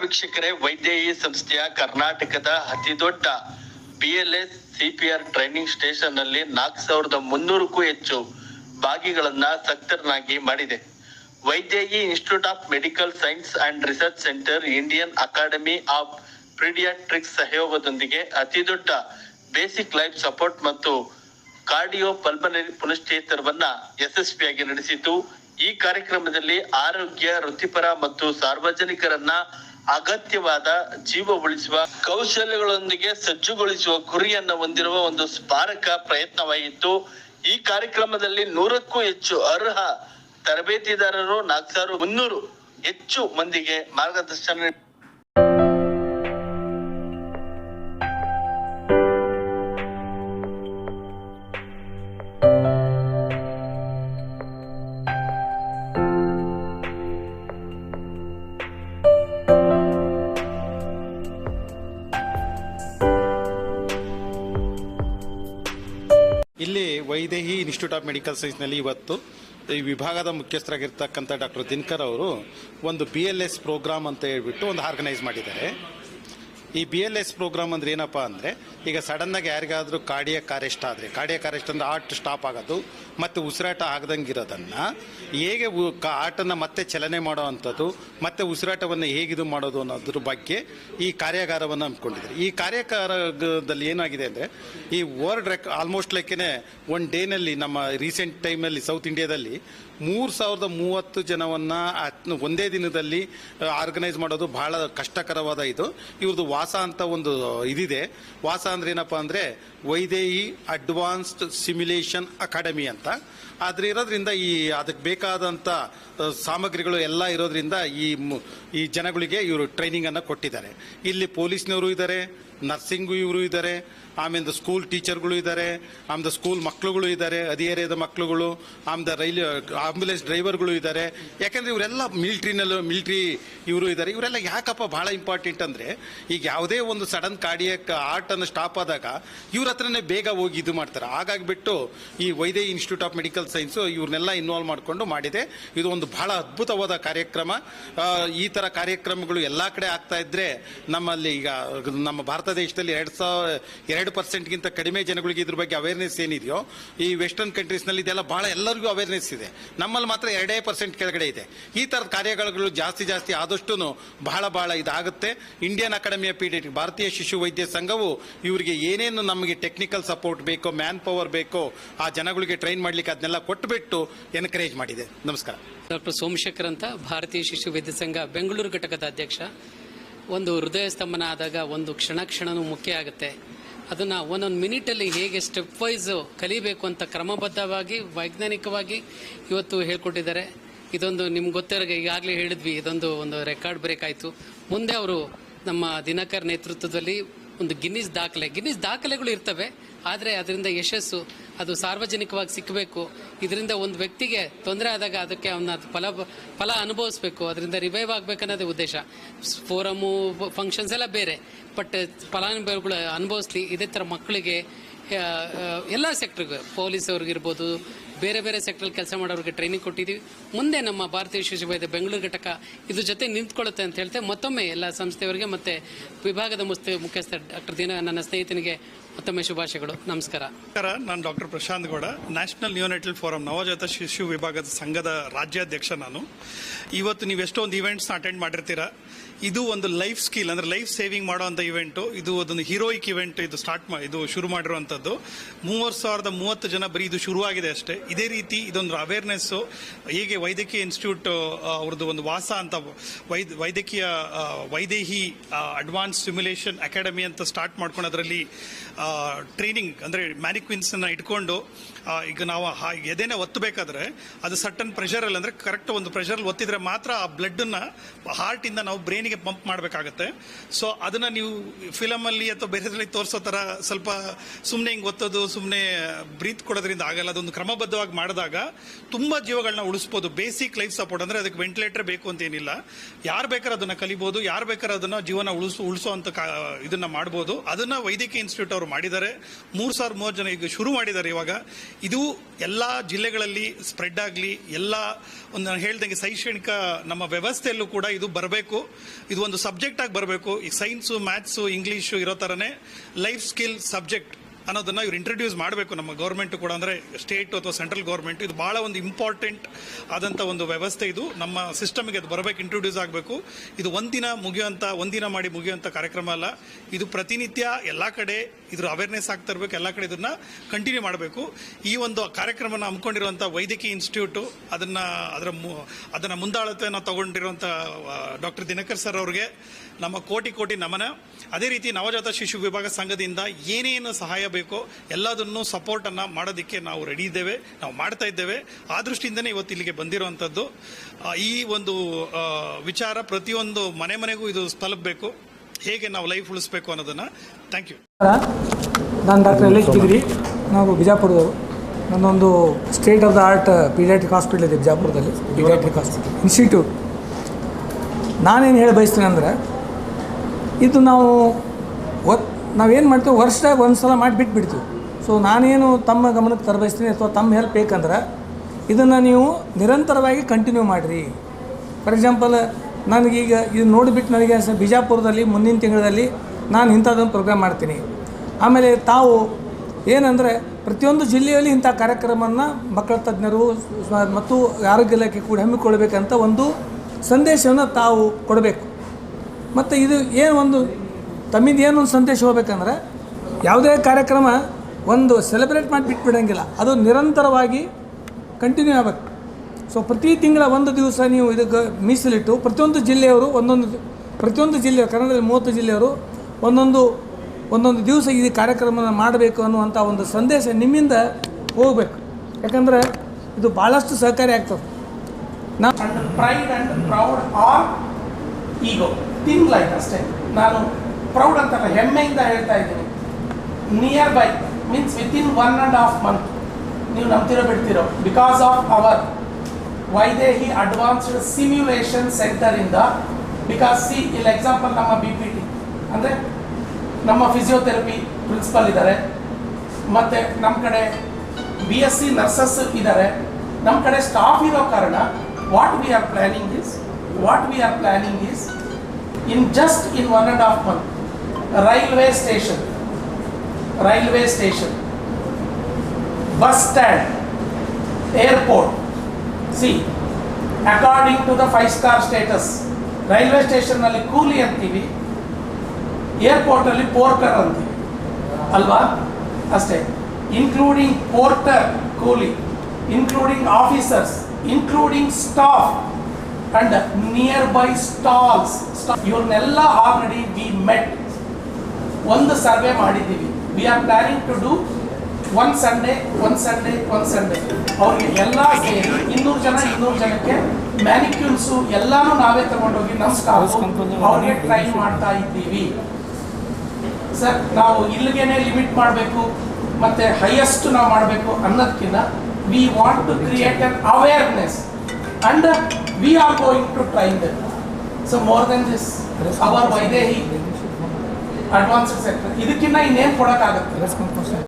ವೀಕ್ಷಕರೇ. ವೈದ್ಯಕೀಯ ಸಂಸ್ಥೆಯ ಕರ್ನಾಟಕದ ಅತಿ ದೊಡ್ಡ ಬಿಎಲ್ಎಸ್ ಸಿಪಿಆರ್ ಟ್ರೈನಿಂಗ್ ಸ್ಟೇಷನ್ನಲ್ಲಿ ನಾಲ್ಕು ಸಾವಿರದ ಮುನ್ನೂರಕ್ಕೂ ಹೆಚ್ಚು ಭಾಗಿಗಳನ್ನ ಸಕ್ತರನಾಗಿ ಮಾಡಿದೆ. ವೈದ್ಯಕೀಯ institute of medical sciences and research centre Indian academy of paediatrics ಸಹಯೋಗದೊಂದಿಗೆ ಅತಿ ದೊಡ್ಡ ಬೇಸಿಕ್ ಲೈಫ್ ಸಪೋರ್ಟ್ ಮತ್ತು ಕಾರ್ಡಿಯೋ ಪಲ್ಮನರಿ ಪುನಶ್ಚೇತನವನ್ನ ಯಶಸ್ವಿಯಾಗಿ ನಡೆಸಿತು. ಈ ಕಾರ್ಯಕ್ರಮದಲ್ಲಿ ಆರೋಗ್ಯ, ವೃತ್ತಿಪರ ಮತ್ತು ಸಾರ್ವಜನಿಕರನ್ನ ಅಗತ್ಯವಾದ ಜೀವ ಉಳಿಸುವ ಕೌಶಲ್ಯಗಳೊಂದಿಗೆ ಸಜ್ಜುಗೊಳಿಸುವ ಗುರಿಯನ್ನು ಹೊಂದಿರುವ ಒಂದು ಸ್ಮಾರಕ ಪ್ರಯತ್ನವಾಗಿತ್ತು. ಈ ಕಾರ್ಯಕ್ರಮದಲ್ಲಿ ನೂರಕ್ಕೂ ಹೆಚ್ಚು ಅರ್ಹ ತರಬೇತಿದಾರರು ನಾಲ್ಕು ಸಾವಿರ ಮುನ್ನೂರು ಹೆಚ್ಚು ಮಂದಿಗೆ ಮಾರ್ಗದರ್ಶನ ವೈದೇಹಿ ಇನ್ಸ್ಟಿಟ್ಯೂಟ್ ಆಫ್ ಮೆಡಿಕಲ್ ಸೈನ್ಸ್ನಲ್ಲಿ ಇವತ್ತು ಈ ವಿಭಾಗದ ಮುಖ್ಯಸ್ಥರಾಗಿರ್ತಕ್ಕಂಥ ಡಾಕ್ಟರ್ ದಿನಕರ್ ಅವರು ಒಂದು ಬಿ ಎಲ್ ಪ್ರೋಗ್ರಾಮ್ ಅಂತ ಹೇಳ್ಬಿಟ್ಟು ಒಂದು ಆರ್ಗನೈಸ್ ಮಾಡಿದ್ದಾರೆ. ಈ ಬಿ ಎಲ್ ಎಸ್ ಪ್ರೋಗ್ರಾಮ್ ಅಂದ್ರೆ ಏನಪ್ಪ ಅಂದರೆ, ಈಗ ಸಡನ್ನಾಗಿ ಯಾರಿಗಾದರೂ ಕಾರ್ಡಿಯಕ್ ಅರೆಸ್ಟ್ ಆದರೆ ಕಾರ್ಡಿಯಕ್ ಅರೆಸ್ಟ್ ಅಂದರೆ ಹಾರ್ಟ್ ಸ್ಟಾಪ್ ಆಗೋದು, ಮತ್ತು ಉಸಿರಾಟ ಆಗದಂಗಿರೋದನ್ನು ಹೇಗೆ ಆಟನ ಮತ್ತೆ ಚಲನೆ ಮಾಡೋ ಅಂಥದ್ದು, ಮತ್ತೆ ಉಸಿರಾಟವನ್ನು ಹೇಗಿದು ಮಾಡೋದು ಅನ್ನೋದ್ರ ಬಗ್ಗೆ ಈ ಕಾರ್ಯಾಗಾರವನ್ನು ಹಮ್ಮಿಕೊಂಡಿದ್ದಾರೆ. ಈ ಕಾರ್ಯಾಗಾರದಲ್ಲಿ ಏನಾಗಿದೆ ಅಂದರೆ, ಈ ವರ್ಲ್ಡ್ ರೆಕ್ ಆಲ್ಮೋಸ್ಟ್ ಲೈಕೇನೆ ಒನ್ ಡೇನಲ್ಲಿ ನಮ್ಮ ರೀಸೆಂಟ್ ಟೈಮಲ್ಲಿ ಸೌತ್ ಇಂಡಿಯಾದಲ್ಲಿ ಮೂರು ಸಾವಿರದ ಮೂವತ್ತು ಜನವನ್ನು ಒಂದೇ ದಿನದಲ್ಲಿ ಆರ್ಗನೈಸ್ ಮಾಡೋದು ಬಹಳ ಕಷ್ಟಕರವಾದ ಇದು. ಇವ್ರದ್ದು ವಾಸ ಅಂತ ಒಂದು ಇದಿದೆ. ವಾಸ ಅಂದ್ರೆ ಏನಪ್ಪ ಅಂದರೆ ವೈದೇಹಿ ಅಡ್ವಾನ್ಸ್ಡ್ ಸಿಮ್ಯುಲೇಷನ್ ಅಕಾಡೆಮಿ ಅಂತ. ಆದರೆ ಇರೋದ್ರಿಂದ ಈ ಅದಕ್ಕೆ ಬೇಕಾದಂಥ ಸಾಮಗ್ರಿಗಳು ಎಲ್ಲ ಇರೋದ್ರಿಂದ ಈ ಈ ಜನಗಳಿಗೆ ಇವರು ಟ್ರೈನಿಂಗ್ ಅನ್ನು ಕೊಟ್ಟಿದ್ದಾರೆ. ಇಲ್ಲಿ ಪೊಲೀಸ್ನವರು ಇದ್ದಾರೆ ನರ್ಸಿಂಗು ಇವರು ಇದ್ದಾರೆ ಆಮೇಲೆ ಸ್ಕೂಲ್ ಟೀಚರ್ಗಳು ಇದ್ದಾರೆ ಆಮೇಲೆ ಸ್ಕೂಲ್ ಮಕ್ಕಳುಗಳು ಇದ್ದಾರೆ ಹದಿಹರೆಯದ ಮಕ್ಕಳುಗಳು ಆಮೇಲೆ ರೈಲ್ವೆ ಆಂಬುಲೆನ್ಸ್ ಡ್ರೈವರ್ಗಳು ಇದ್ದಾರೆ ಯಾಕಂದರೆ ಇವರೆಲ್ಲ ಮಿಲ್ಟ್ರಿನಲ್ಲೂ ಮಿಲ್ಟ್ರಿ ಇವರು ಇದ್ದಾರೆ ಇವರೆಲ್ಲ ಯಾಕಪ್ಪ ಭಾಳ ಇಂಪಾರ್ಟೆಂಟ್ ಅಂದರೆ, ಈಗ ಯಾವುದೇ ಒಂದು ಸಡನ್ ಕಾರ್ಡಿಯಕ್ ಆರ್ಟನ್ನು ಸ್ಟಾಪ್ ಆದಾಗ ಇವ್ರ ಹತ್ರನೇ ಬೇಗ ಹೋಗಿ ಇದು ಮಾಡ್ತಾರೆ. ಹಾಗಾಗಿಬಿಟ್ಟು ಈ ವೈದ್ಯ ಇನ್ಸ್ಟಿಟ್ಯೂಟ್ ಆಫ್ ಮೆಡಿಕಲ್ ಸೈನ್ಸು ಇವ್ರನ್ನೆಲ್ಲ ಇನ್ವಾಲ್ವ್ ಮಾಡಿಕೊಂಡು ಮಾಡಿದೆ. ಇದು ಒಂದು ಬಹಳ ಅದ್ಭುತವಾದ ಕಾರ್ಯಕ್ರಮ. ಈ ಥರ ಕಾರ್ಯಕ್ರಮಗಳು ಎಲ್ಲ ಕಡೆ ಆಗ್ತಾ ಇದ್ದರೆ ನಮ್ಮಲ್ಲಿ ಈಗ, ನಮ್ಮ ಭಾರತ ದೇಶದಲ್ಲಿ ಎರಡು ಸಾವಿರ ಎರಡು ಪರ್ಸೆಂಟ್ಗಿಂತ ಕಡಿಮೆ ಜನಗಳಿಗೆ ಇದ್ರ ಬಗ್ಗೆ ಅವೇರ್ನೆಸ್ ಏನಿದೆಯೋ, ಈ ವೆಸ್ಟರ್ನ್ ಕಂಟ್ರೀಸ್ನಲ್ಲಿ ಇದೆಲ್ಲ ಭಾಳ ಎಲ್ಲರಿಗೂ ಅವೇರ್ನೆಸ್ ಇದೆ. ನಮ್ಮಲ್ಲಿ ಮಾತ್ರ ಎರಡೇ ಪರ್ಸೆಂಟ್ ಕೆಳಗಡೆ ಇದೆ. ಈ ಥರದ ಕಾರ್ಯಗಳು ಜಾಸ್ತಿ ಜಾಸ್ತಿ ಆದಷ್ಟು ಬಹಳ ಬಹಳ ಇದಾಗುತ್ತೆ. ಇಂಡಿಯನ್ ಅಕಾಡೆಮಿ ಆಫ್ ಭಾರತೀಯ ಶಿಶು ವೈದ್ಯ ಸಂಘವು ಇವರಿಗೆ ಏನೇನು ನಮಗೆ ಟೆಕ್ನಿಕಲ್ ಸಪೋರ್ಟ್ ಬೇಕೋ ಮ್ಯಾನ್ ಪವರ್ ಬೇಕೋ, ಆ ಜನಗಳಿಗೆ ಟ್ರೈನ್ ಮಾಡ್ಲಿಕ್ಕೆ ಅದನ್ನೆಲ್ಲ ಕೊಟ್ಟುಬಿಟ್ಟು ಎನ್ಕರೇಜ್ ಮಾಡಿದೆ. ನಮಸ್ಕಾರ. ಡಾಕ್ಟರ್ ಸೋಮಶೇಖರ್ ಅಂತ ಭಾರತೀಯ ಶಿಶು ವೈದ್ಯ ಸಂಘ ಬೆಂಗಳೂರು ಘಟಕದ ಅಧ್ಯಕ್ಷ. ಒಂದು ಹೃದಯ ಸ್ತಂಭನ ಆದಾಗ ಒಂದು ಕ್ಷಣ ಕ್ಷಣನೂ ಮುಖ್ಯ ಆಗುತ್ತೆ. ಅದನ್ನು ಒಂದೊಂದು ಮಿನಿಟಲ್ಲಿ ಹೇಗೆ ಸ್ಟೆಪ್ ವೈಸ್ ಕಲಿಬೇಕು ಅಂತ ಕ್ರಮಬದ್ಧವಾಗಿ, ವೈಜ್ಞಾನಿಕವಾಗಿ ಇವತ್ತು ಹೇಳ್ಕೊಟ್ಟಿದ್ದಾರೆ. ಇದೊಂದು ನಿಮ್ಗೆ ಗೊತ್ತಿರೋ ಈಗಾಗಲೇ ಹೇಳಿದ್ವಿ, ಇದೊಂದು ಒಂದು ರೆಕಾರ್ಡ್ ಬ್ರೇಕ್ ಆಯಿತು. ಮುಂದೆ ಅವರು ನಮ್ಮ ದಿನಕರ್ ನೇತೃತ್ವದಲ್ಲಿ ಒಂದು ಗಿನ್ನಿಸ್ ದಾಖಲೆ, ಗಿನ್ನಿಸ್ ದಾಖಲೆಗಳು ಇರ್ತವೆ, ಆದರೆ ಅದರಿಂದ ಯಶಸ್ಸು ಅದು ಸಾರ್ವಜನಿಕವಾಗಿ ಸಿಕ್ಕಬೇಕು ಇದರಿಂದ ಒಂದು ವ್ಯಕ್ತಿಗೆ ತೊಂದರೆ ಆದಾಗ ಅದಕ್ಕೆ ಅವನ ಫಲ ಫಲ ಅನುಭವಿಸ್ಬೇಕು. ಅದರಿಂದ ರಿವೈವ್ ಆಗಬೇಕು ಅನ್ನೋದೇ ಉದ್ದೇಶ. ಫೋರಮು ಫಂಕ್ಷನ್ಸ್ ಎಲ್ಲ ಬೇರೆ. ಬಟ್ ಫಲಾನುಭವಿಗಳು ಅನುಭವಿಸ್ಲಿ, ಇದೇ ಥರ ಮಕ್ಕಳಿಗೆ ಎಲ್ಲ ಸೆಕ್ಟ್ರಿಗೆ ಪೊಲೀಸ್ ಅವ್ರಿಗಿರ್ಬೋದು ಬೇರೆ ಬೇರೆ ಸೆಕ್ಟರ್ ಕೆಲಸ ಮಾಡೋರಿಗೆ ಟ್ರೈನಿಂಗ್ ಕೊಟ್ಟಿದ್ದೀವಿ ಮುಂದೆ ನಮ್ಮ ಭಾರತೀಯ ಶಿಶು ವೈದ್ಯ ಬೆಂಗಳೂರು ಘಟಕ ಇದ್ರ ಜೊತೆ ನಿಂತ್ಕೊಳ್ಳುತ್ತೆ ಅಂತ ಹೇಳ್ತೆ. ಮತ್ತೊಮ್ಮೆ ಎಲ್ಲ ಸಂಸ್ಥೆಯವರಿಗೆ ಮತ್ತೆ ವಿಭಾಗದ ಮುಖ್ಯಸ್ಥ ಡಾಕ್ಟರ್ ದಿನ ನನ್ನ ಸ್ನೇಹಿತನಿಗೆ ಮತ್ತೊಮ್ಮೆ ಶುಭಾಶಯಗಳು. ನಮಸ್ಕಾರ. ನಮಸ್ಕಾರ, ನಾನು doctor Prashanth Gowda. National neonatal forum ನವಜಾತ ಶಿಶು ವಿಭಾಗದ ಸಂಘದ ರಾಜ್ಯಾಧ್ಯಕ್ಷ ನಾನು. ಇವತ್ತು ನೀವು ಎಷ್ಟೊಂದು ಅಟೆಂಡ್ ಮಾಡಿರ್ತೀರಾ? ಇದು ಒಂದು ಲೈಫ್ ಸ್ಕಿಲ್ ಅಂದ್ರೆ ಲೈಫ್ ಸೇವಿಂಗ್ ಮಾಡುವಂಥ ಇವೆಂಟು ಇದು ಅದೊಂದು ಹೀರೋಯಿಕ್ ಇವೆಂಟ್ ಇದು ಸ್ಟಾರ್ಟ್ ಇದು ಶುರು ಮಾಡಿರುವಂಥದ್ದು. ಮೂವತ್ತು ಸಾವಿರದ ಮೂವತ್ತು ಜನ ಬರೀ ಇದು ಶುರುವಾಗಿದೆ ಅಷ್ಟೇ. ಇದೇ ರೀತಿ ಇದೊಂದು ಅವೇರ್ನೆಸ್ಸು ಹೇಗೆ ವೈದ್ಯಕೀಯ ಇನ್ಸ್ಟಿಟ್ಯೂಟ್ ಅವ್ರದ್ದು ಒಂದು ವಾಸ ಅಂತ ವೈದ್, ವೈದ್ಯಕೀಯ ವೈದೇಹಿ ಅಡ್ವಾನ್ಸ್ ಸಿಮ್ಯುಲೇಷನ್ ಅಕಾಡೆಮಿ ಅಂತ ಸ್ಟಾರ್ಟ್ ಮಾಡ್ಕೊಂಡು ಅದರಲ್ಲಿ ಟ್ರೈನಿಂಗ್ ಅಂದರೆ ಮ್ಯಾನಿಕ್ವಿನ್ಸನ್ನು ಇಟ್ಕೊಂಡು ಈಗ ನಾವು ಎದೆನೆ ಒತ್ತಬೇಕಾದ್ರೆ ಅದು ಸಟನ್ ಪ್ರೆಷರಲ್ಲಿ ಅಂದರೆ ಕರೆಕ್ಟ್ ಒಂದು ಪ್ರೆಷರಲ್ಲಿ ಒತ್ತಿದ್ರೆ ಮಾತ್ರ ಆ ಬ್ಲಡ್ಡನ್ನು ಹಾರ್ಟಿಂದ ನಾವು ಬ್ರೈನಿಗೆ ಪಂಪ್ ಮಾಡಬೇಕಾಗತ್ತೆ. ಸೊ ಅದನ್ನು ನೀವು ಫಿಲಮಲ್ಲಿ ಅಥವಾ ಬೇರೆದ್ರಲ್ಲಿ ತೋರಿಸೋ ಥರ ಸ್ವಲ್ಪ ಸುಮ್ಮನೆ ಹಿಂಗೆ ಒತ್ತೋದು ಸುಮ್ಮನೆ ಬ್ರೀತ್ ಕೊಡೋದ್ರಿಂದ ಆಗಲ್ಲ. ಅದೊಂದು ಕ್ರಮಬದ್ಧವಾಗಿ ಮಾಡಿದಾಗ ತುಂಬ ಜೀವಗಳನ್ನ ಉಳಿಸ್ಬೋದು. ಬೇಸಿಕ್ ಲೈಫ್ ಸಪೋರ್ಟ್ ಅಂದರೆ ಅದಕ್ಕೆ ವೆಂಟಿಲೇಟರ್ ಬೇಕು ಅಂತ ಏನಿಲ್ಲ. ಯಾರು ಬೇಕಾದ್ರೆ ಅದನ್ನು ಕಲಿಬೋದು, ಯಾರು ಬೇಕಾದ್ರೆ ಅದನ್ನು ಜೀವನ ಉಳಿಸು ಉಳಿಸೋ ಅಂತ ಕಾ- ಇದನ್ನು ಮಾಡ್ಬೋದು. ಅದನ್ನು ವೈದ್ಯಕೀಯ ಇನ್ಸ್ಟಿಟ್ಯೂಟ್ ಅವರು ಮಾಡಿದ್ದಾರೆ. ಮೂರು ಸಾವಿರ ಮೂವತ್ತು ಜನ ಈಗ ಶುರು ಮಾಡಿದ್ದಾರೆ ಇವಾಗ. ಇದು ಎಲ್ಲ ಜಿಲ್ಲೆಗಳಲ್ಲಿ ಸ್ಪ್ರೆಡ್ ಆಗಲಿ, ಎಲ್ಲ ಒಂದು ನಾನು ಹೇಳ್ದಂಗೆ ಶೈಕ್ಷಣಿಕ ನಮ್ಮ ವ್ಯವಸ್ಥೆಯಲ್ಲೂ ಕೂಡ ಇದು ಬರಬೇಕು. ಇದು ಒಂದು ಸಬ್ಜೆಕ್ಟ್ ಆಗಿ ಬರಬೇಕು. ಈ ಸೈನ್ಸು ಮ್ಯಾಥ್ಸು ಇಂಗ್ಲೀಷು ಇರೋ ಥರನೇ ಲೈಫ್ ಸ್ಕಿಲ್ ಸಬ್ಜೆಕ್ಟ್. ಅನ್ನೋದನ್ನ ಇವ್ರು ಇಂಟ್ರೊಡ್ಯೂಸ್ ಮಾಡಬೇಕು ನಮ್ಮ ಗೌರ್ಮೆಂಟ್ ಕೂಡ. ಅಂದರೆ ಸ್ಟೇಟ್ ಅಥವಾ ಸೆಂಟ್ರಲ್ ಗೌರ್ಮೆಂಟ್ ಇದು ಭಾಳ ಒಂದು ಇಂಪಾರ್ಟೆಂಟ್ ಆದಂಥ ಒಂದು ವ್ಯವಸ್ಥೆ ಇದು. ನಮ್ಮ ಸಿಸ್ಟಮ್ಗೆ ಅದು ಬರಬೇಕು ಇಂಟ್ರೊಡ್ಯೂಸ್ ಆಗಬೇಕು. ಇದು ಒಂದಿನ ಮುಗಿಯುವಂಥ ಒಂದಿನ ಮಾಡಿ ಮುಗಿಯುವಂಥ ಕಾರ್ಯಕ್ರಮ ಅಲ್ಲ. ಇದು ಪ್ರತಿನಿತ್ಯ ಎಲ್ಲ ಕಡೆ ಇದ್ರ ಅವೇರ್ನೆಸ್ ಆಗ್ತಾ ಇರಬೇಕು, ಎಲ್ಲ ಕಡೆ ಇದನ್ನ ಕಂಟಿನ್ಯೂ ಮಾಡಬೇಕು. ಈ ಒಂದು ಕಾರ್ಯಕ್ರಮನ ಹಮ್ಮಿಕೊಂಡಿರುವಂಥ ವೈದ್ಯಕೀಯ ಇನ್ಸ್ಟಿಟ್ಯೂಟು ಅದನ್ನ, ಅದರ ಅದನ್ನ ಮುಂದಾಳತೆಯನ್ನು ತಗೊಂಡಿರುವಂಥ ಡಾಕ್ಟರ್ ದಿನಕರ್ ಸರ್ ಅವ್ರಿಗೆ ನಮ್ಮ ಕೋಟಿ ಕೋಟಿ ನಮನ. ಅದೇ ರೀತಿ ನವಜಾತ ಶಿಶು ವಿಭಾಗ ಸಂಘದಿಂದ ಏನೇನು ಸಹಾಯ ಬೇಕೋ ಎಲ್ಲದನ್ನು ಸಪೋರ್ಟನ್ನು ಮಾಡೋದಕ್ಕೆ ನಾವು ರೆಡಿ ಇದ್ದೇವೆ ನಾವು ಮಾಡ್ತಾ ಇದ್ದೇವೆ. ಆ ದೃಷ್ಟಿಯಿಂದನೇ ಇವತ್ತು ಇಲ್ಲಿಗೆ ಬಂದಿರುವಂಥದ್ದು. ಈ ಒಂದು ವಿಚಾರ ಪ್ರತಿಯೊಂದು ಮನೆ ಮನೆಗೂ ಇದು ತಲುಪಬೇಕು. ಹೇಗೆ ನಾವು ಲೈಫ್ ಉಳಿಸ್ಬೇಕು ಅನ್ನೋದನ್ನು. ಥ್ಯಾಂಕ್ ಯು ನಾನು ಡಾಕ್ಟರ್ ಎಲ್ ಎಚ್ ಬಿದ್ರಿ ನಾವು ಬಿಜಾಪುರದವರು. ನನ್ನೊಂದು state of the art paediatric hospital ಇದೆ ಬಿಜಾಪುರದಲ್ಲಿ ಪೀಡಿಯಾಟ್ರಿಕ್ ಹಾಸ್ಪಿಟಲ್ ಇನ್ಸ್ಟಿಟ್ಯೂಟ್ ನಾನೇನು ಹೇಳಿ ಬಯಸ್ತೀನಿ ಅಂದರೆ ಇದು ನಾವು ಒತ್, ನಾವೇನು ಮಾಡ್ತೀವಿ ವರ್ಷದಾಗ ಒಂದು ಸಲ ಮಾಡಿ ಬಿಟ್ಬಿಡ್ತೀವಿ. ಸೊ ನಾನೇನು ತಮ್ಮ ಗಮನಕ್ಕೆ ತರಬಯಸ್ತೀನಿ ಅಥವಾ ತಮ್ಮ ಹೆಲ್ಪ್ ಬೇಕಂದ್ರೆ, ಇದನ್ನು ನೀವು ನಿರಂತರವಾಗಿ ಕಂಟಿನ್ಯೂ ಮಾಡಿರಿ. ಫಾರ್ ಎಕ್ಸಾಂಪಲ್ ನನಗೀಗ ಇದು ನೋಡಿಬಿಟ್ಟು ನನಗೆ ಬಿಜಾಪುರದಲ್ಲಿ ಮುಂದಿನ ತಿಂಗಳಲ್ಲಿ ನಾನು ಇಂಥದ್ದೊಂದು ಪ್ರೋಗ್ರಾಮ್ ಮಾಡ್ತೀನಿ. ಆಮೇಲೆ ತಾವು ಏನಂದರೆ ಪ್ರತಿಯೊಂದು ಜಿಲ್ಲೆಯಲ್ಲಿ ಇಂಥ ಕಾರ್ಯಕ್ರಮವನ್ನು ಮಕ್ಕಳ ತಜ್ಞರು ಮತ್ತು ಆರೋಗ್ಯ ಇಲಾಖೆ ಕೂಡ ಹಮ್ಮಿಕೊಳ್ಬೇಕಂತ ಒಂದು ಸಂದೇಶವನ್ನು ತಾವು ಕೊಡಬೇಕು. ಮತ್ತು ಇದು ಏನು ಒಂದು ತಮ್ಮಿಂದ ಏನು ಒಂದು ಸಂದೇಶ ಹೋಗ್ಬೇಕಂದ್ರೆ ಯಾವುದೇ ಕಾರ್ಯಕ್ರಮ ಒಂದು ಸೆಲೆಬ್ರೇಟ್ ಮಾಡಿ ಬಿಟ್ಬಿಡಂಗಿಲ್ಲ. ಅದು ನಿರಂತರವಾಗಿ ಕಂಟಿನ್ಯೂ ಆಗಬೇಕು. ಸೊ ಪ್ರತಿ ತಿಂಗಳ ಒಂದು ದಿವಸ ನೀವು ಇದಕ್ಕೆ ಮೀಸಲಿಟ್ಟು ಪ್ರತಿಯೊಂದು ಜಿಲ್ಲೆಯವರು ಒಂದೊಂದು ಪ್ರತಿಯೊಂದು ಜಿಲ್ಲೆಯವರು ಕನ್ನಡದಲ್ಲಿ ಮೂವತ್ತು ಜಿಲ್ಲೆಯವರು ಒಂದೊಂದು ಒಂದೊಂದು ದಿವಸ ಈ ಕಾರ್ಯಕ್ರಮನ ಮಾಡಬೇಕು ಅನ್ನುವಂಥ ಒಂದು ಸಂದೇಶ ನಿಮ್ಮಿಂದ ಹೋಗಬೇಕು. ಯಾಕಂದರೆ ಇದು ಭಾಳಷ್ಟು ಸಹಕಾರಿ ಆಗ್ತದೆ. ನಾವು ಪ್ರೌಡ್ ಆರ್ ಈಗೋ ಲೈಕ್ ಅಷ್ಟೇ. ನಾನು ಪ್ರೌಡ್ ಅಂತಲ್ಲ ಹೆಮ್ಮೆಯಿಂದ ಹೇಳ್ತಾ ಇದ್ದೀನಿ. Near by means with in one and half month ನೀವು ನಂಬ್ತಿರೋ ಬಿಡ್ತಿರೋ. Because of our Vydehi advanced simulation ಸೆಂಟರಿಂದ because see ಇಲ್ಲಿ ಎಕ್ಸಾಂಪಲ್ ನಮ್ಮ ಬಿ ಪಿ ಟಿ ಅಂದರೆ ನಮ್ಮ ಫಿಸಿಯೋಥೆರಪಿ ಪ್ರಿನ್ಸಿಪಲ್ ಇದ್ದಾರೆ. ಮತ್ತು ನಮ್ಮ ಕಡೆ ಬಿ ಎಸ್ ಸಿ ನರ್ಸಸ್ ಇದ್ದಾರೆ. ನಮ್ಮ ಕಡೆ ಸ್ಟಾಫ್ ಇರೋ ಕಾರಣ what we are planning is what we are planning is in just in one and half month railway station railway station bus stand airport see according to the five star status railway ಸ್ಟೇಷನ್ನಲ್ಲಿ ಕೂಲಿ ಅಂತೀವಿ ಏರ್ಪೋರ್ಟಲ್ಲಿ Porter ಅಂತೀವಿ ಅಲ್ವಾ ಅಷ್ಟೇ including porter coolie including officers including staff And near by stalls ಇವ್ರನ್ನೆಲ್ಲ already we met ಒಂದು survey ಮಾಡಿದ್ದೀವಿ. We are planning to do one Sunday one Sunday one Sunday ಅವ್ರಿಗೆ ಎಲ್ಲ ಸೇರಿ ಇನ್ನೂರು ಜನ ಇನ್ನೂರು ಜನಕ್ಕೆ ಮ್ಯಾನಿಕ್ಯೂಲ್ಸು ಎಲ್ಲಾನು ನಾವೇ ತಗೊಂಡೋಗಿ ನಮ್ಮ ಸ್ಟಾಫ್ ಅವ್ರಿಗೆ ಟ್ರೈ ಮಾಡ್ತಾ ಇದ್ದೀವಿ. ಸರ್ ನಾವು ಇಲ್ಲಿಗೇನೆ ಲಿಮಿಟ್ ಮಾಡಬೇಕು ಮತ್ತೆ ಹೈಯೆಸ್ಟ್ ನಾವು ಮಾಡಬೇಕು ಅನ್ನೋದಕ್ಕಿಂತ we want to create an awareness and we are going to train them so more than this our Vydehi advanced sector ಇದಕ್ಕಿಂತ ಇನ್ನೇನು ಕೊಡೋಕ್ಕಾಗುತ್ತೆ?